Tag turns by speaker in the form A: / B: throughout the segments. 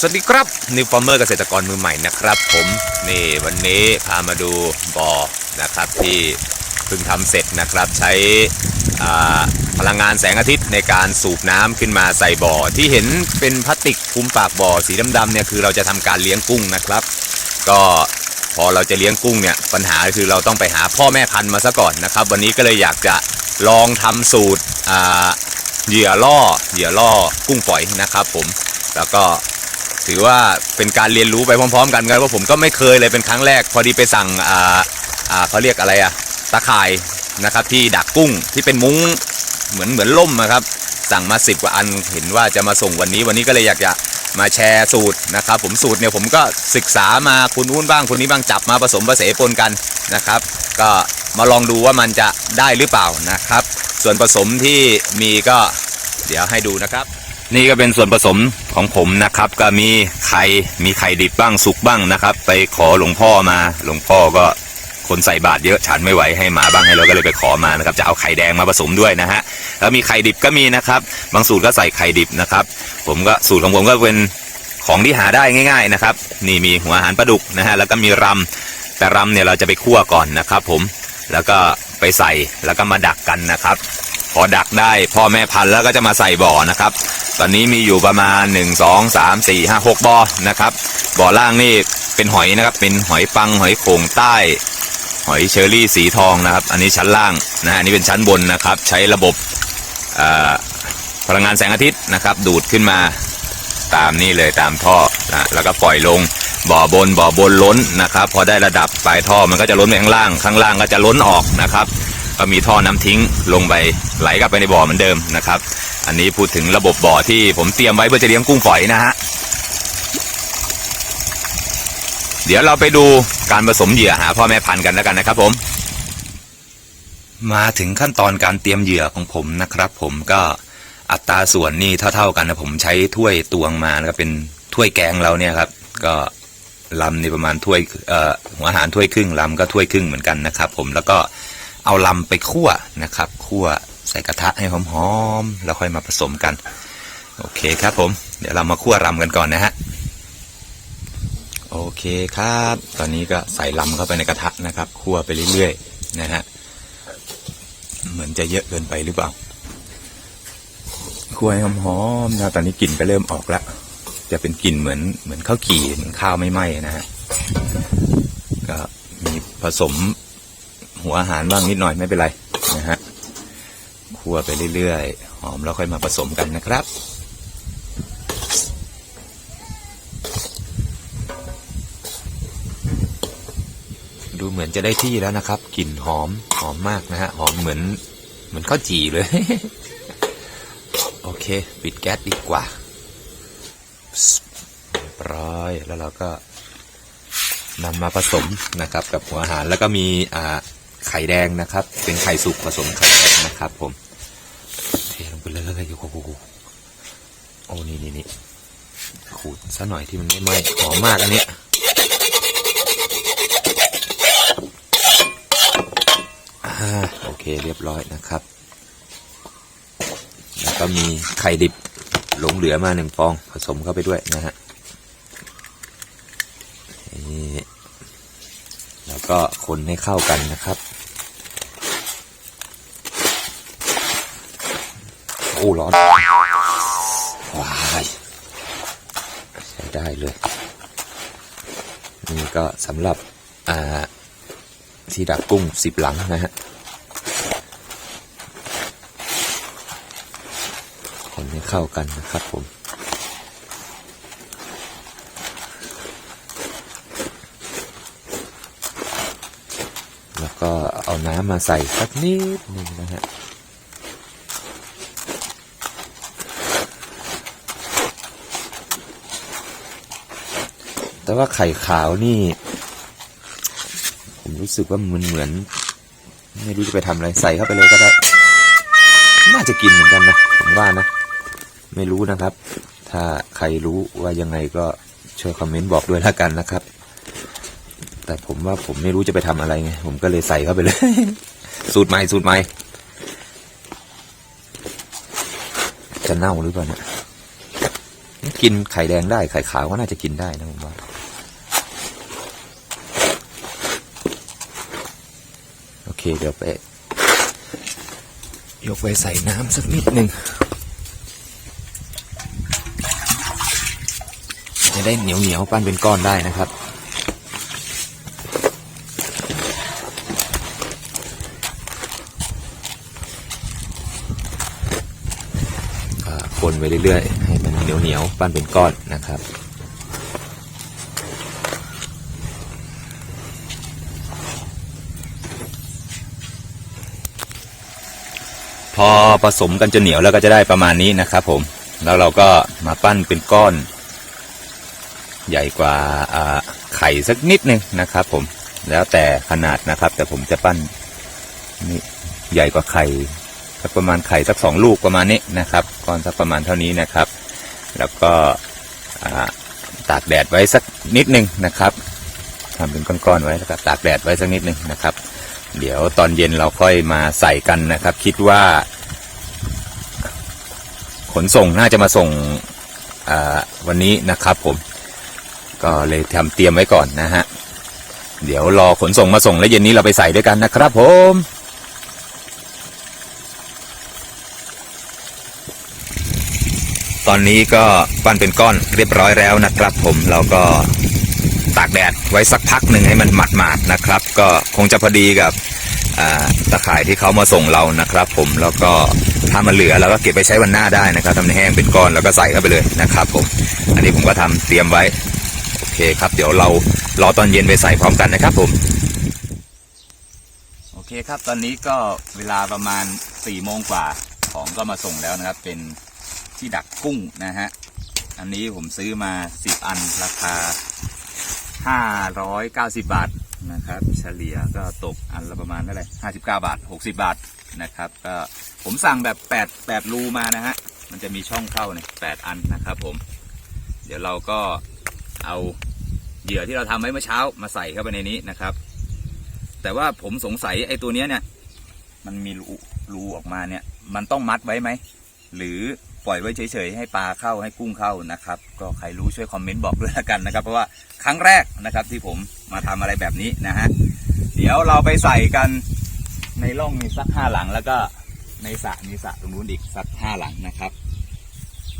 A: สวัสดีครับนิวฟอร์เมอร์เกษตรกรมือใหม่นะครับผมนี่วันนี้พามาดูบ่อนะครับที่เพิ่งทำเสร็จนะครับใช้พลังงานแสงอาทิตย์ในการสูบน้ำขึ้นมาใส่บ่อ ที่เห็นเป็นพลาสติกคุมปากบ่อสีดำๆเนี่ยคือเราจะทำการเลี้ยงกุ้งนะครับ ก็พอเราจะเลี้ยงกุ้งเนี่ยปัญหาคือเราต้องไปหาพ่อแม่พันธุ์มาซะก่อนนะครับ วันนี้ก็เลยอยากจะลองทำสูตรเหยื่อล่อเหยื่อล่อกุ้งฝอยนะครับผมแล้วก็ ถือว่าเป็นการเรียนรู้ไปพร้อม ๆ กันครับว่าผมก็ไม่เคยเลยเป็นครั้งแรก พอดีไปสั่งอ่าอ่าเขาเรียกอะไรอะตะข่ายนะครับที่ดักกุ้งที่เป็นมุ้งเหมือนเหมือนล่มนะครับ สั่งมาสิบกว่าอันเห็นว่าจะมาส่งวันนี้ วันนี้ก็เลยอยากจะมาแชร์สูตรนะครับ ผมสูตรเนี่ยผมก็ศึกษามาคนนู้นบ้างคนนี้บ้างจับมาผสมผสมปนกันนะครับ ก็มาลองดูว่ามันจะได้หรือเปล่านะครับ ส่วนผสมที่มีก็เดี๋ยวให้ดูนะครับ นี่ก็เป็นส่วนผสม ของผมนะครับก็มีไข่มีไข่ดิบบ้างสุกบ้างนะครับ ไปขอหลวงพ่อมาหลวงพ่อก็คนใส่บาตรเยอะฉันไม่ไหวให้หมาบ้างให้เราก็เลยไปขอมานะครับจะเอาไข่แดงมาผสมด้วยนะฮะแล้วมีไข่ดิบก็มีนะครับ บางสูตรก็ใส่ไข่ดิบนะครับ ผมก็สูตรของผมก็เป็นของที่หาได้ง่าย ๆนะครับ นี่มีหัวอาหารปลาดุกนะฮะแล้วก็มีรำแต่รำเนี่ยเราจะไปคั่วก่อนนะครับ ผมแล้วก็ ไปใส่แล้วก็มาดักกันนะครับ พอดักได้พ่อแม่พันธุ์แล้วก็จะมาใส่บ่อนะครับ ตอนนี้มีอยู่ประมาณ 1 2 3 4 5 6บ่อนะครับ บ่อล่างนี่เป็นหอยนะครับ เป็นหอยปังหอยโข่งใต้ หอยเชอรี่สีทองนะครับ อันนี้ชั้นล่างนะอันนี้เป็นชั้นบนนะครับ ใช้ระบบพลังงานแสงอาทิตย์นะครับ ดูดขึ้นมาตามนี่เลยตามท่อนะแล้วก็ปล่อยลง บ่อบนบ่อบนล้นนะครับ พอได้ระดับปลายท่อมันก็จะล้นไปข้างล่าง ข้างล่างก็จะล้นออกนะครับ ก็มีท่อน้ำทิ้งลงไปไหลกลับไปในบ่อเหมือนเดิมนะครับ อันนี้พูดถึงระบบบ่อที่ผมเตรียมไว้เพื่อจะเลี้ยงกุ้งฝอยนะฮะเดี๋ยวเราไปดูการผสมเหยื่อหาพ่อแม่พันธุ์กันแล้วกันนะครับ ผม มาถึงขั้นตอนการเตรียมเหยื่อของผมนะครับ ผมก็อัตราส่วนนี่เท่า ๆกันนะผมใช้ถ้วยตวงมานะครับเป็นถ้วยแกงเราเนี่ยครับ ก็ ลำนี่ประมาณถ้วยเอ่อหัวอาหารถ้วยครึ่งลำก็ถ้วยครึ่งเหมือนกันนะครับ ผมแล้วก็เอาลำไปคั่วนะครับคั่วใส่กระทะให้หอมๆแล้วค่อยมาผสมกัน โอเคครับผม เดี๋ยวเรามาคั่วรำกันก่อนนะฮะโอเคครับ ตอนนี้ก็ใส่ลำเข้าไปในกระทะนะครับคั่วไปเรื่อยๆนะฮะเหมือนจะเยอะเกินไปหรือเปล่าคั่วให้หอมๆนะตอนนี้กลิ่นก็เริ่มออกแล้ว จะเป็นกลิ่นเหมือนเหมือนข้าวกี่เหมือนข้าวไม่ไหม้นะฮะก็มีผสมหัวอาหารบ้างนิดหน่อยไม่เป็นไรนะฮะคั่วไปเรื่อยๆ หอมแล้วค่อยมาผสมกันนะครับดูเหมือนจะได้ที่แล้วนะครับ กลิ่นหอมหอมมากนะฮะ หอมเหมือน เหมือนข้าวจี่เลย โอเค ปิดแก๊สดีกว่า เรียบร้อยแล้วเราก็นำมาผสมนะครับกับหัวอาหารแล้วก็มีอ่าไข่แดงนะครับ เป็นไข่สุกผสมไข่แดงนะครับ ผมเทลงไปเลยโอ้โหโอ้นี่นี่นี่ขูดซะหน่อยที่มันไม่ไหม้หอมมากอันเนี้ยโอเคเรียบร้อยนะครับ แล้วก็มีไข่ดิบ หลงเหลือมาหนึ่งฟองผสมเข้าไปด้วยนะฮะแล้วก็คนให้เข้ากันนะครับโอ้ร้อนว้ายใช้ได้เลย นี่ก็สำหรับอ่าที่ดักกุ้งสิบหลังนะฮะ คนให้ เข้ากันนะครับผม แล้วก็เอาน้ำมาใส่สักนิดหนึ่งนะฮะแต่ว่าไข่ขาวนี่ ผมรู้สึกว่ามันเหมือน ไม่รู้จะไปทำอะไร ใส่เข้าไปเลยก็ได้ น่าจะกินเหมือนกันนะ ผมว่านะ ไม่รู้นะครับ ถ้าใครรู้ว่ายังไงก็ช่วยคอมเมนต์บอกด้วยล้วกันนะครับ แต่ผมว่าผมไม่รู้จะไปทำอะไรไง ผมก็เลยใส่เข้าไปเลย สูตรใหม่สูตรใหม่ จะเน่าหรือเปล่าเนะกินไข่แดงได้ไข่ขาวก็น่าจะกินได้นะผมว่าโอเคเดี๋ยวไปยกไว้ใส่น้ำสักนิดหนึ่งจะ ได้เหนียวเหนียวปั้นเป็นก้อนได้นะครับ คนไปเรื่อยๆ ให้มันเหนียวเหนียวปั้นเป็นก้อนนะครับพอผสมกันจนเหนียวแล้วก็จะได้ประมาณนี้นะครับผม แล้วเราก็มาปั้นเป็นก้อน ใหญ่กว่าไข่สักนิดหนึ่งนะครับ ผมแล้วแต่ขนาดนะครับ แต่ผมจะปั้นนี่ใหญ่กว่าไข่สักประมาณไข่สักสองลูกประมาณนี้นะครับก้อนสักประมาณเท่านี้นะครับ แล้วก็ตากแดดไว้สักนิดหนึ่งนะครับทำเป็นก้อนๆไว้แล้วก็ตากแดดไว้สักนิดหนึ่งนะครับ เดี๋ยวตอนเย็นเราค่อยมาใส่กันนะครับ คิดว่า ขนส่งน่าจะมาส่งวันนี้นะครับผม ก็เลยทำเตรียมไว้ก่อนนะฮะ เดี๋ยวรอขนส่งมาส่งแล้วเย็นนี้เราไปใส่ด้วยกันนะครับผมตอนนี้ก็ปั้นเป็นก้อนเรียบร้อยแล้วนะครับ ผมเราก็ตากแดดไว้สักพักหนึ่งให้มันหมาดๆนะครับ ก็คงจะพอดีกับตะข่ายที่เขามาส่งเรานะครับ ผมแล้วก็ถ้ามันเหลือเราก็เก็บไปใช้วันหน้าได้นะครับทำให้แห้งเป็นก้อนแล้วก็ใส่เข้าไปเลยนะครับ ผม อันนี้ผมก็ทำเตรียมไว้ เคครับ เดี๋ยวเรารอตอนเย็นไปใส่พร้อมกันนะครับผมโอเคครับตอนนี้ก็เวลาประมาณ4ี่โมงกว่าของก็มาส่งแล้วนะครับ เป็นที่ดักกุ้งนะฮะอันนี้ผมซื้อมา 10 อันราคา 590 บาทนะครับ เฉลี่ยก็ตกอันละประมาณเท่าไหร่59 บาท 60 บาทนะครับ ก็ผมสั่งแบบ 8 8รูมานะฮะมันจะมีช่องเข้าเนี่ย8อันนะครับผม เดี๋ยวเราก็เอา เหยื่อที่เราทำไว้เมื่อเช้ามาใส่เข้าไปในนี้นะครับ แต่ว่าผมสงสัยไอ้ตัวเนี้ยเนี่ย มันมีรูรูออกมาเนี่ย มันต้องมัดไว้ไหม หรือปล่อยไว้เฉยๆให้ปลาเข้าให้กุ้งเข้านะครับ ก็ใครรู้ช่วยคอมเมนต์บอกด้วยละกันนะครับ เพราะว่าครั้งแรกนะครับที่ผมมาทำอะไรแบบนี้นะฮะเดี๋ยวเราไปใส่กันในร่องมีสักห้าหลังแล้วก็ในสระมีสระตรงนู้นอีกสักห้าหลังนะครับ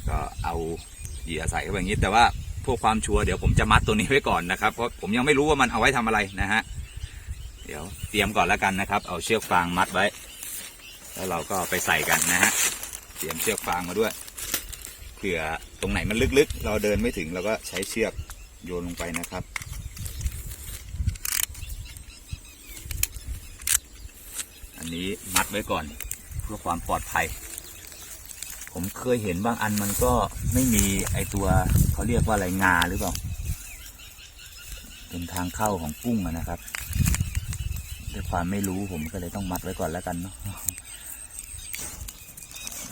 A: ก็เอาเหยื่อใส่เข้าไปอย่างนี้แต่ว่า พวกความชัวร์เดี๋ยวผมจะมัดตัวนี้ไว้ก่อนนะครับเพราะผมยังไม่รู้ว่ามันเอาไว้ทำอะไรนะฮะเดี๋ยวเตรียมก่อนแล้วกันนะครับ เอาเชือกฟางมัดไว้ แล้วเราก็ไปใส่กันนะฮะเตรียมเชือกฟางมาด้วยเผื่อตรงไหนมันลึกๆ เราเดินไม่ถึงเราก็ใช้เชือกโยนลงไปนะครับอันนี้มัดไว้ก่อนเพื่อความปลอดภัย ผมเคยเห็นบางอันมันก็ไม่มีไอตัวเขาเรียกว่าอะไรงาหรือเปล่าเป็นทางเข้าของกุ้งนะครับด้วยความไม่รู้ผมก็เลยต้องมัดไว้ก่อนแล้วกันเนาะ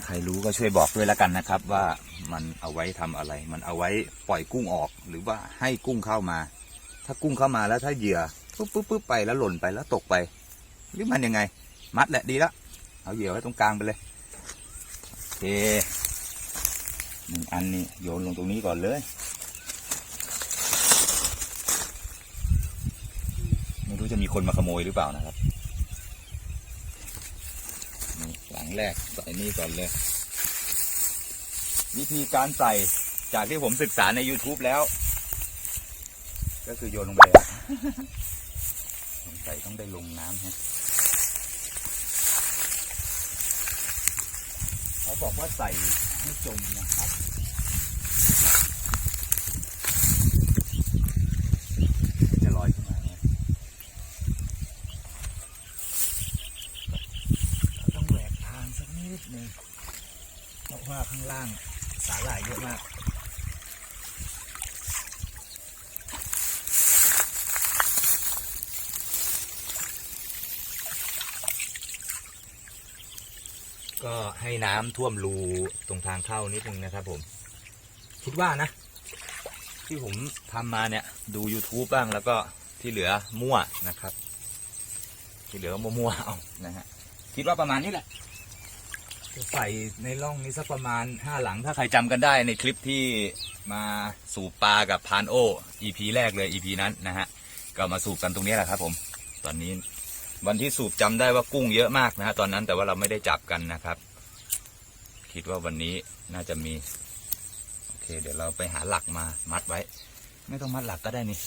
A: ใครรู้ก็ช่วยบอกด้วยแล้วกันนะครับ ว่ามันเอาไว้ทำอะไร มันเอาไว้ปล่อยกุ้งออก หรือว่าให้กุ้งเข้ามา ถ้ากุ้งเข้ามาแล้วถ้าเหยื่อปุ๊บปุ๊บปุ๊บไปแล้วหล่นไปแล้วตกไป หรือมันยังไง มัดแหละดีแล้วเอาเหยื่อไว้ตรงกลางไปเลย เคหนึ่งอันนี่โยนลงตรงนี้ก่อนเลยไม่รู้จะมีคนมาขโมยหรือเปล่านะครับหลังแรกใส่นี่ก่อนเลย วิธีการใส่จากที่ผมศึกษาใน YouTube แล้ว ก็คือโยนลงไปอะสงสัยต้องได้ลงน้ำฮะ เขาบอกว่าใส่ไม่จมนะครับจะลอยขึ้นมาเนี่ยเราต้องแหวกทางสักนิดหนึ่งเพราะว่าข้างล่างสาหร่ายเยอะมาก ก็ ให้น้ำท่วมรูตรงทางเข้านิดนึงนะครับ ผม คิดว่านะ ที่ผมทำมาเนี่ย ดู YouTube บ้างแล้วก็ที่เหลือมั่วนะครับ ที่เหลือมั่วๆเอานะฮะคิดว่าประมาณนี้แหละจะใส่ในร่องนี้สักประมาณห้าหลังถ้าใครจำกันได้ในคลิปที่มาสูบปลากับพานโอ EP แรกเลย EP นั้นนะฮะก็มาสูบกันตรงนี้แหละครับ ผม ตอนนี้วันที่สูบจำได้ว่ากุ้งเยอะมากนะฮะตอนนั้นแต่ว่าเราไม่ได้จับกันนะครับ คิดว่าวันนี้น่าจะมี โอเค เดี๋ยวเราไปหาหลักมามัดไว้ ไม่ต้องมัดหลักก็ได้นี่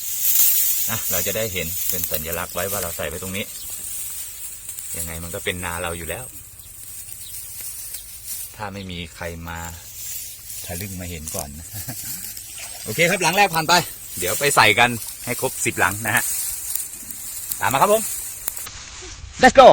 A: นะเราจะได้เห็นเป็นสัญลักษณ์ไว้ว่าเราใส่ไว้ตรงนี้ ยังไงมันก็เป็นนาเราอยู่แล้ว ถ้าไม่มีใครมาทะลึ่งมาเห็นก่อนนะโอเคครับหลังแรกผ่านไป เดี๋ยวไปใส่กันให้ครบสิบหลังนะฮะ ตามมาครับผม let's go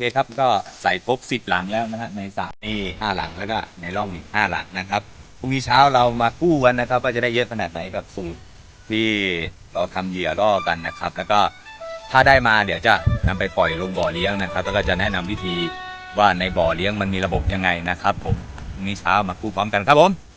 A: เคครับก็ใส่ครบสิบหลังแล้วนะฮะในสระนี่ห้าหลังแล้วก็ในร่องอีกห้าหลังนะครับพรุ่งนี้เช้าเรามากู้กันนะครับว่าจะได้เยอะขนาดไหนกับสูตรที่เราทำเหยื่อล่อกันนะครับ แล้วก็ถ้าได้มาเดี๋ยวจะนำไปปล่อยลงบ่อเลี้ยงนะครับ แล้วก็จะแนะนำวิธีว่าในบ่อเลี้ยงมันมีระบบยังไงนะครับ ผมพรุ่งนี้เช้ามากู้พร้อมกันครับผม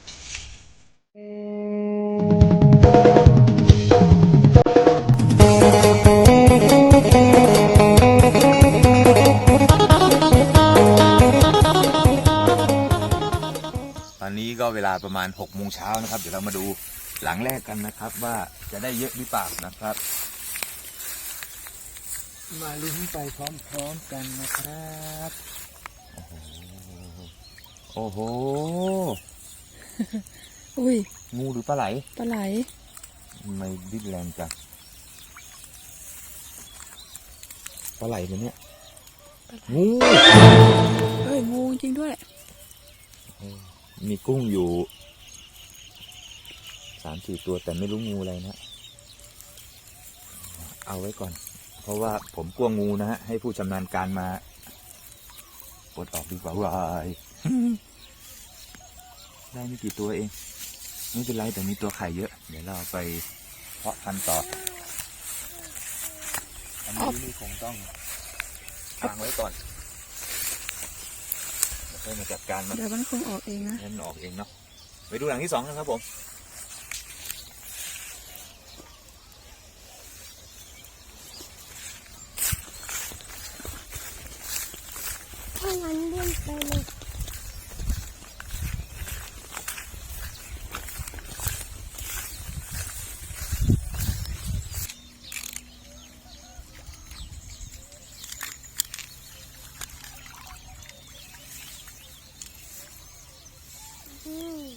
A: ลาประมาณ6กโมงเช้านะครับ เดี๋ยวเรามาดูหลังแรกกันนะครับ ว่าจะได้เยอะหรือเปล่านะครับ
B: มาลุ้นไปพร้อมๆกันนะครับ
A: โอ้โห
C: อุ้ย
A: งูหรือปลาไหล
C: ปลาไหล
A: ทำไมดิ้นแรงจัง ปลาไหลเนี่ยเนี่ย งู
C: เอ้ย งูจริงด้วย
A: มีกุ้งอยู่สามสี่ตัวแต่ไม่รู้งูอะไรนะ เอาไว้ก่อน เพราะว่าผมกลัวงูนะฮะ ให้ผู้ชำนาญการมาปลดออกดีกว่าวายได้ไม่กี่ตัวเอง ไม่เป็นไรแต่มีตัวไข่เยอะ เดี๋ยวเราไปเพาะพันธุ์ต่อ อันนี้นี่คงต้องวางไว้ก่อน เดี๋ยวค่อยมาจัดการมัน
C: เดี๋ยวมันคงออกเองนะ
A: ให้มันออกเองเนาะไปดูหลังที่สองนะครับผม
D: ถ้างั้นเลื่อนไปเลย อืม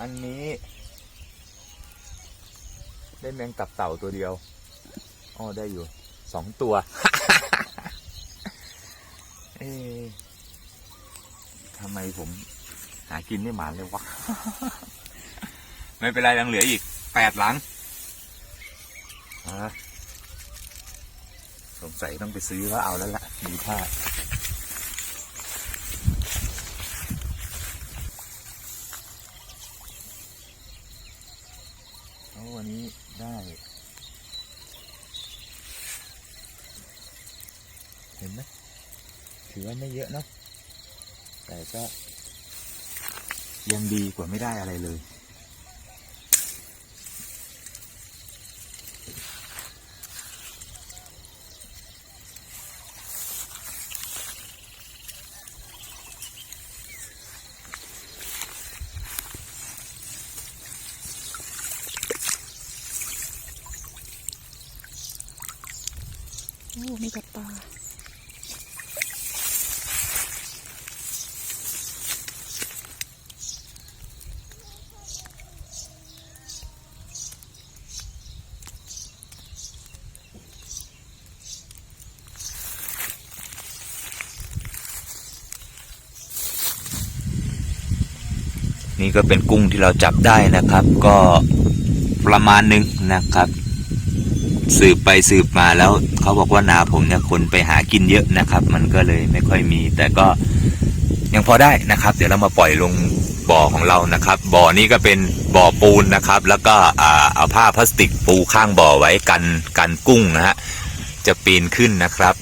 A: อันนี้ ได้แมงตับเต่าตัวเดียวอ๋อได้อยู่สองตัวเอ๊ทำไมผมหากินไม่หมานเลยวะ ไม่เป็นไรยังเหลืออีกแปดหลังสงสัยต้องไปซื้อแล้วเอาแล้วละดูท่า
B: โอ้วันนี้ได้ เห็นไหมถือว่าไม่เยอะเนาะ แต่ก็ยังดีกว่าไม่ได้อะไรเลย
A: นี่ก็เป็นกุ้งที่เราจับได้นะครับ ก็ประมาณหนึงนะครับ สืบไปสืบมาแล้วเขาบอกว่านาผมเนี่ยคนไปหากินเยอะนะครับ มันก็เลยไม่ค่อยมี แต่ก็ยังพอได้นะครับ เดี๋ยวเรามาปล่อยลงบ่อของเรานะครับ บ่อนี้ก็เป็นบ่อปูนนะครับ แล้วก็เอาผ้าพลาสติกปูข้างบ่อไว้กันกันกุ้งนะฮะจะปีนขึ้นนะครับ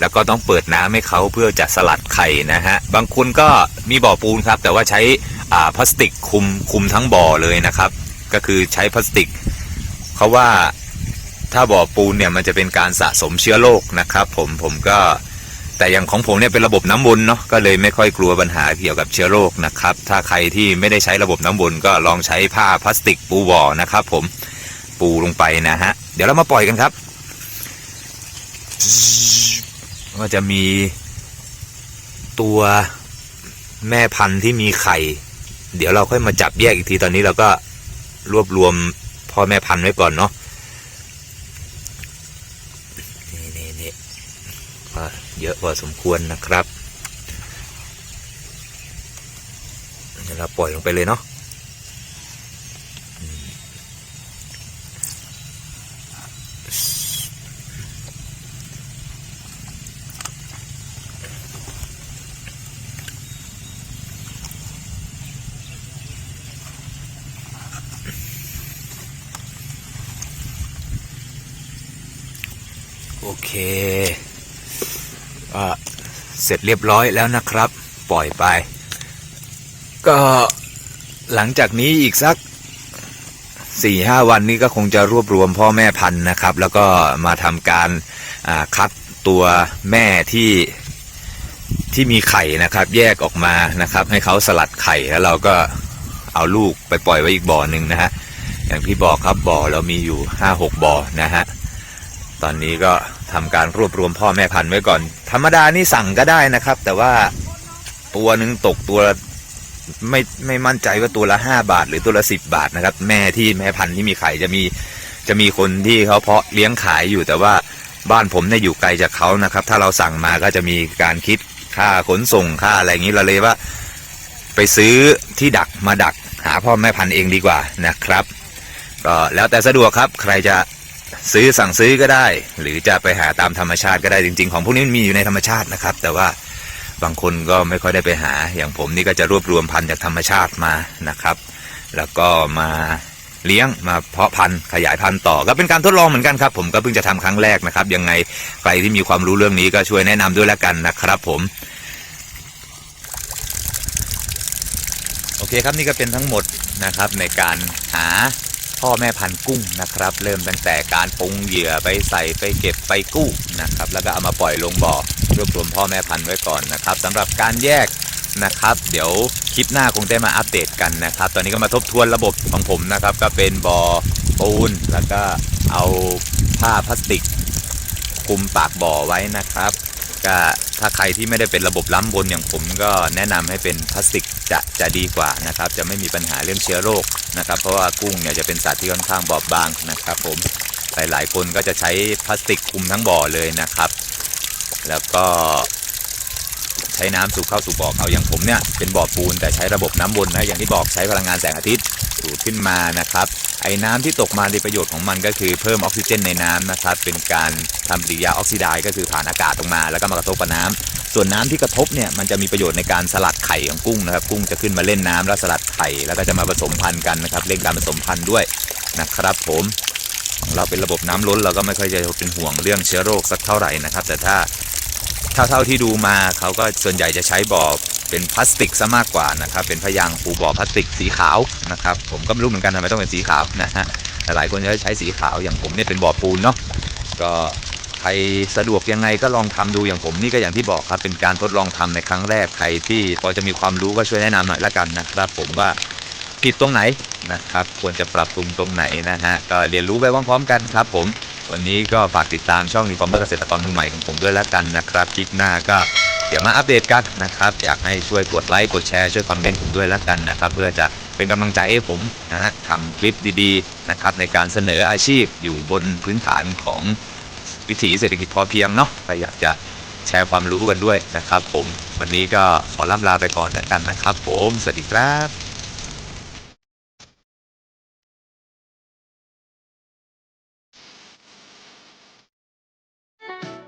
A: แล้วก็ต้องเปิดน้ำให้เขาเพื่อจะสลัดไข่นะฮะ บางคนก็มีบ่อปูนครับ แต่ว่าใช้ พลาสติกคุมคุมทั้งบ่อเลยนะครับ ก็คือใช้พลาสติกเขาว่าถ้าบ่อปูนเนี่ยมันจะเป็นการสะสมเชื้อโรคนะครับ ผมผมก็แต่อย่างของผมเนี่ยเป็นระบบน้ำวนเนาะก็เลยไม่ค่อยกลัวปัญหาเกี่ยวกับเชื้อโรคนะครับ ถ้าใครที่ไม่ได้ใช้ระบบน้ำวนก็ลองใช้ผ้าพลาสติกปูบ่อนะครับ ผมปูลงไปนะฮะเดี๋ยวเรามาปล่อยกันครับ ก็จะมีตัวแม่พันธุ์ที่มีไข่ เดี๋ยวเราค่อยมาจับแยกอีกทีตอนนี้เราก็รวบรวมพ่อแม่พันธุ์ไว้ก่อนเนาะนี่นี่นี่ก็เยอะพอสมควรนะครับเดี๋ยวเราปล่อยลงไปเลยเนาะอืมโอเคก็ เสร็จเรียบร้อยแล้วนะครับ ปล่อยไป ก็หลังจากนี้อีกสักสี่ห้าวันนี้ก็คงจะรวบรวมพ่อแม่พันธุ์นะครับ แล้วก็มาทำการคัดตัวแม่ที่ที่มีไข่นะครับ แยกออกมานะครับ ให้เขาสลัดไข่แล้วเราก็เอาลูกไปปล่อยไว้อีกบ่อหนึ่งนะฮะอย่างที่บอกครับบ่อเรามีอยู่ห้าหกบ่อนะฮะตอนนี้ก็ ทำการรวบรวมพ่อแม่พันธุ์ไว้ก่อน ธรรมดานี่สั่งก็ได้นะครับ แต่ว่าตัวหนึ่งตกตัวไม่ไม่มั่นใจว่าตัวละห้าบาท หรือตัวละสิบบาทนะครับ แม่ที่แม่พันธุ์ที่มีไข่จะมีจะมีคนที่เขาเพาะเลี้ยงขายอยู่ แต่ว่าบ้านผมเนี่ยอยู่ไกลจากเขานะครับ ถ้าเราสั่งมาก็จะมีการคิดค่าขนส่งค่าอะไรอย่างนี้เราเลยว่า ไปซื้อที่ดักมาดัก หาพ่อแม่พันธุ์เองดีกว่านะครับก็แล้วแต่สะดวกครับใครจะ ซื้อสั่งซื้อก็ได้ หรือจะไปหาตามธรรมชาติก็ได้จริง ๆ ของพวกนี้มันมีอยู่ในธรรมชาตินะครับ แต่ว่าบางคนก็ไม่ค่อยได้ไปหา อย่างผมนี่ก็จะรวบรวมพันธุ์จากธรรมชาติมานะครับ แล้วก็มาเลี้ยงมาเพาะพันธุ์ขยายพันธุ์ต่อก็เป็นการทดลองเหมือนกันครับ ผมก็เพิ่งจะทำครั้งแรกนะครับ ยังไงใครที่มีความรู้เรื่องนี้ก็ช่วยแนะนำด้วยแล้วกันนะครับ ผมโอเคครับนี่ก็เป็นทั้งหมดนะครับในการหา พ่อแม่พันธุ์กุ้งนะครับ เริ่มตั้งแต่การปรุงเหยื่อไปใส่ไปเก็บไปกู้นะครับ แล้วก็เอามาปล่อยลงบ่อรวบรวมพ่อแม่พันธุ์ไว้ก่อนนะครับสำหรับการแยกนะครับ เดี๋ยวคลิปหน้าคงได้มาอัปเดตกันนะครับ ตอนนี้ก็มาทบทวนระบบของผมนะครับ ก็เป็นบ่อปูนแล้วก็เอาผ้าพลาสติกคุมปากบ่อไว้นะครับก็ถ้าใครที่ไม่ได้เป็นระบบล้ำบนอย่างผมก็แนะนำให้เป็นพลาสติก จะจะดีกว่านะครับ จะไม่มีปัญหาเรื่องเชื้อโรคนะครับ เพราะว่ากุ้งเนี่ยจะเป็นสัตว์ที่ค่อนข้างบอบบางนะครับ ผมหลายๆคนก็จะใช้พลาสติกคลุมทั้งบ่อเลยนะครับ แล้วก็ใช้น้ำสูบเข้าสู่บ่อเอาอย่างผมเนี่ยเป็นบ่อปูนแต่ใช้ระบบน้ำวนนะอย่างที่บอกใช้พลังงานแสงอาทิตย์สูดขึ้นมานะครับ ไอ้น้ำที่ตกมาในประโยชน์ของมันก็คือเพิ่มออกซิเจนในน้ำนะครับ เป็นการทำปฏิกิริยาออกซิไดก็คือผ่านอากาศลงมา แล้วก็มากระทบกับน้ำ ส่วนน้ำที่กระทบเนี่ยมันจะมีประโยชน์ในการสลัดไข่ของกุ้งนะครับ กุ้งจะขึ้นมาเล่นน้ำแล้วสลัดไข่แล้วก็จะมาผสมพันธุ์กันนะครับเร่งการผสมพันธุ์ด้วยนะครับ ผมของเราเป็นระบบน้ำล้นเราก็ไม่ค่อยจะเป็นห่วงเรื่องเชื้อโรคสักเท่าไหร่นะครับ แต่ถ้าถ้าเท่าที่ดูมาเขาก็ส่วนใหญ่จะใช้บ่อเป็นพลาสติกซะมากกว่านะครับ เป็นพยางปูบ่อพลาสติกสีขาวนะครับ ผมก็ไม่รู้เหมือนกันทำไมต้องเป็นสีขาวนะฮะแต่หลายคนจะใช้สีขาวอย่างผมเนี่ยเป็นบ่อปูนเนาะก็ ใครสะดวกยังไงก็ลองทำดูอย่างผมนี่ก็อย่างที่บอกครับ เป็นการทดลองทำในครั้งแรกใครที่พอจะมีความรู้ก็ช่วยแนะนำหน่อยละกันนะครับผมว่าผิดตรงไหนนะครับ ควรจะปรับปรุงตรงไหนนะฮะก็เรียนรู้ไปพร้อมๆกันครับ ผมวันนี้ก็ฝากติดตามช่องรีฟอร์มเมอร์เกษตรกรมือใหม่ของผมด้วยละกันนะครับคลิปหน้าก็เดี๋ยวมาอัปเดตกันนะครับ อยากให้ช่วยกดไลค์กดแชร์ช่วยคอมเมนต์ผมด้วยล้วกันนะครับ เพื่อจะเป็นกำลังใจให้ผมนะฮะทำคลิปดีๆนะครับในการเสนออาชีพอยู่บนพื้นฐานของ วิถีเศรษฐกิจพอเพียงเนาะใครอยากจะแชร์ความรู้กันด้วยนะครับ ผม วันนี้ก็ขอล่ำลาไปก่อนแล้วกันนะครับ ผม สวัสดีครับ